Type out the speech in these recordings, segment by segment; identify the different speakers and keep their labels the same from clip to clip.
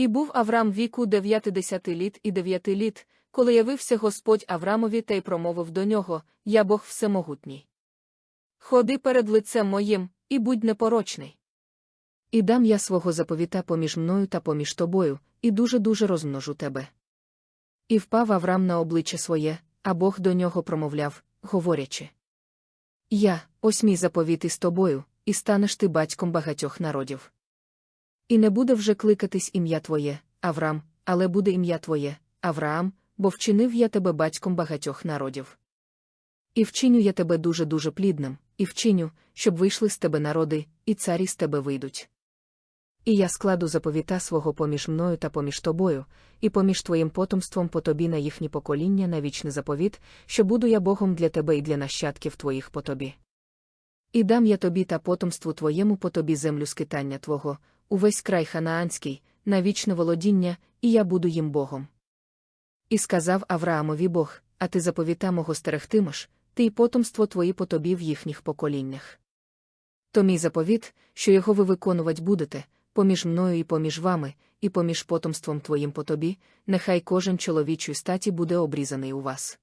Speaker 1: І був Авраам віку дев'ятидесяти літ і дев'яти літ, коли явився Господь Аврамові та й промовив до нього Я Бог Всемогутній. Ходи перед лицем моїм, і будь непорочний. І дам я свого заповіта поміж мною та поміж тобою, і дуже-дуже розмножу тебе. І впав Аврам на обличчя своє, а Бог до нього промовляв, говорячи. Я, ось мій заповіт із тобою, і станеш ти батьком багатьох народів. І не буде вже кликатись ім'я твоє, Аврам, але буде ім'я твоє, Авраам, бо вчинив я тебе батьком багатьох народів. І вчиню я тебе дуже-дуже плідним, і вчиню, щоб вийшли з тебе народи, і царі з тебе вийдуть. І я складу заповіта свого поміж мною та поміж тобою, і поміж твоїм потомством по тобі на їхні покоління на вічний заповіт, що буду я Богом для тебе і для нащадків твоїх по тобі. І дам я тобі та потомству твоєму по тобі землю скитання твого, увесь край ханаанський, на вічне володіння, і я буду їм Богом. І сказав Авраамові Бог, а ти заповіта мого стерегтимеш, ти й потомство твої по тобі в їхніх поколіннях. То мій заповіт, що його ви виконувати будете, поміж мною і поміж вами, і поміж потомством твоїм по тобі, нехай кожен чоловічої статі буде обрізаний у вас.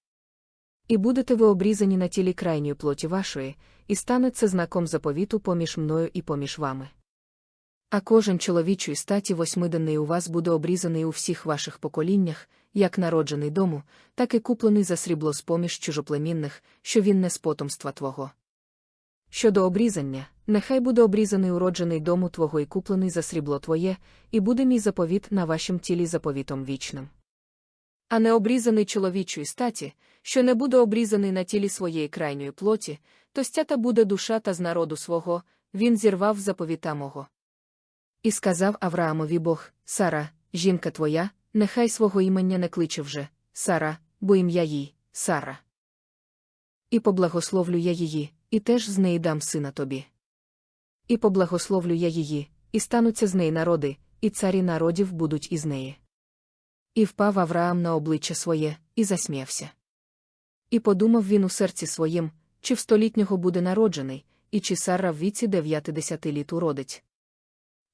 Speaker 1: І будете ви обрізані на тілі крайньої плоті вашої, і стане це знаком заповіту поміж мною і поміж вами. А кожен чоловічої статі восьмиденний у вас буде обрізаний у всіх ваших поколіннях, як народжений дому, так і куплений за срібло з поміж чужоплемінних, що він не з потомства твого. Щодо обрізання, нехай буде обрізаний уроджений дому твого і куплений за срібло твоє, і буде мій заповіт на вашім тілі заповітом вічним. А не обрізаний чоловічої статі, що не буде обрізаний на тілі своєї крайньої плоті, то стята буде душа та з народу свого, він зірвав заповіта мого. І сказав Авраамові Бог, Сара, жінка твоя, нехай свого імення не кличе вже, Сара, бо ім'я їй, Сара. І поблагословлю я її, і теж з неї дам сина тобі. І поблагословлю я її, і стануться з неї народи, і царі народів будуть із неї. І впав Авраам на обличчя своє, і засміявся. І подумав він у серці своїм, чи в столітнього буде народжений, і чи Сара в віці дев'ятидесяти літ уродить.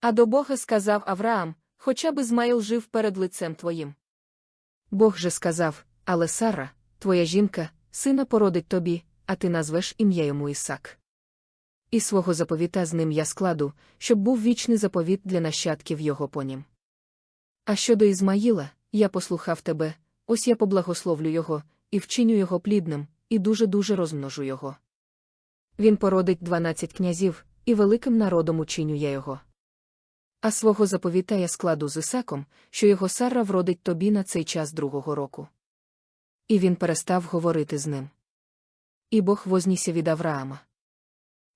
Speaker 1: А до Бога сказав Авраам, хоча б Ізмаїл жив перед лицем твоїм. Бог же сказав, але Сара, твоя жінка, сина породить тобі, а ти назвеш ім'я йому Ісак. І свого заповіта з ним я складу, щоб був вічний заповіт для нащадків його по нім. А щодо Ізмаїла, я послухав тебе, ось я поблагословлю його, і вчиню його плідним, і дуже-дуже розмножу його. Він породить дванадцять князів, і великим народом учиню я його. А свого заповіта я складу з Ісаком, що його Сара вродить тобі на цей час другого року. І він перестав говорити з ним. І Бог вознісся від Авраама.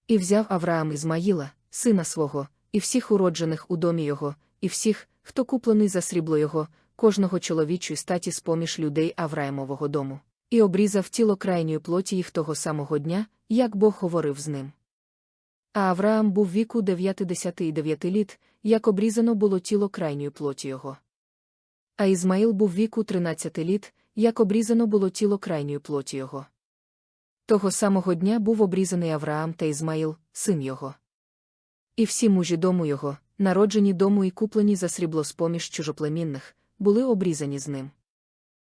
Speaker 1: І взяв Авраам Ізмаїла, сина свого, і всіх уроджених у домі його, і всіх, хто куплений за срібло його, кожного чоловічої статі з поміж людей Авраамового дому, і обрізав тіло крайньої плоті їх того самого дня, як Бог говорив з ним. А Авраам був віку дев'ятидесяти і дев'яти літ, як обрізано було тіло крайньої плоті його. А Ізмаїл був віку тринадцяти літ, як обрізано було тіло крайньої плоті його. Того самого дня був обрізаний Авраам та Ізмаїл, син його. І всі мужі дому його, народжені дому і куплені за срібло з поміж чужоплемінних, були обрізані з ним.